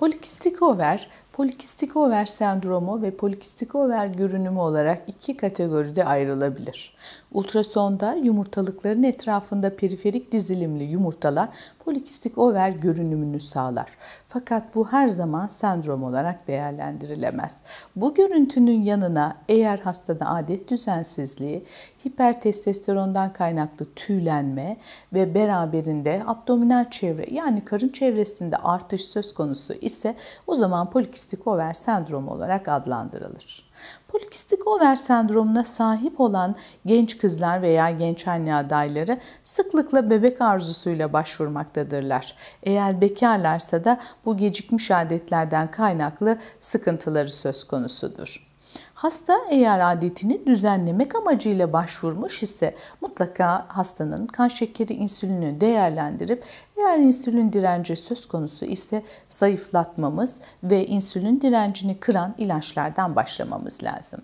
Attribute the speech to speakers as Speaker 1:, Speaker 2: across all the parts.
Speaker 1: Polikistik over, polikistik over sendromu ve polikistik over görünümü olarak iki kategoride ayrılabilir. Ultrasonda yumurtalıkların etrafında periferik dizilimli yumurtalar polikistik over görünümünü sağlar. Fakat bu her zaman sendrom olarak değerlendirilemez. Bu görüntünün yanına eğer hastada adet düzensizliği, hipertestosterondan kaynaklı tüylenme ve beraberinde abdominal çevre yani karın çevresinde artış söz konusu ise o zaman polikistik over sendromu olarak adlandırılır. Polikistik over sendromuna sahip olan genç kızlar veya genç anne adayları sıklıkla bebek arzusuyla başvurmaktadırlar. Eğer bekarlarsa da bu gecikmiş adetlerden kaynaklı sıkıntıları söz konusudur. Hasta eğer adetini düzenlemek amacıyla başvurmuş ise mutlaka hastanın kan şekeri insülini değerlendirip eğer insülin direnci söz konusu ise zayıflatmamız ve insülin direncini kıran ilaçlardan başlamamız lazım.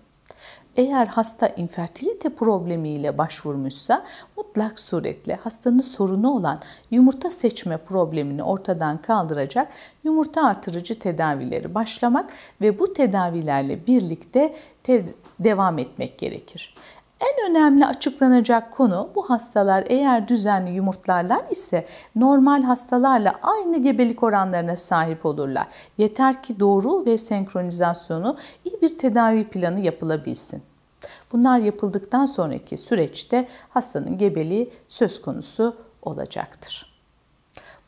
Speaker 1: Eğer hasta infertilite problemiyle başvurmuşsa mutlak suretle hastanın sorunu olan yumurta seçme problemini ortadan kaldıracak yumurta artırıcı tedavileri başlamak ve bu tedavilerle birlikte te devam etmek gerekir. En önemli açıklanacak konu bu hastalar eğer düzenli yumurtlarlar ise normal hastalarla aynı gebelik oranlarına sahip olurlar. Yeter ki doğru ve senkronizasyonu iyi bir tedavi planı yapılabilsin. Bunlar yapıldıktan sonraki süreçte hastanın gebeliği söz konusu olacaktır.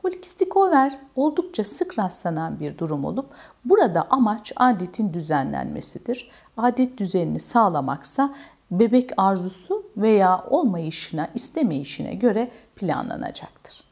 Speaker 1: Polikistik over oldukça sık rastlanan bir durum olup burada amaç adetin düzenlenmesidir. Adet düzenini sağlamaksa bebek arzusu veya olmayışına, istemeyişine göre planlanacaktır.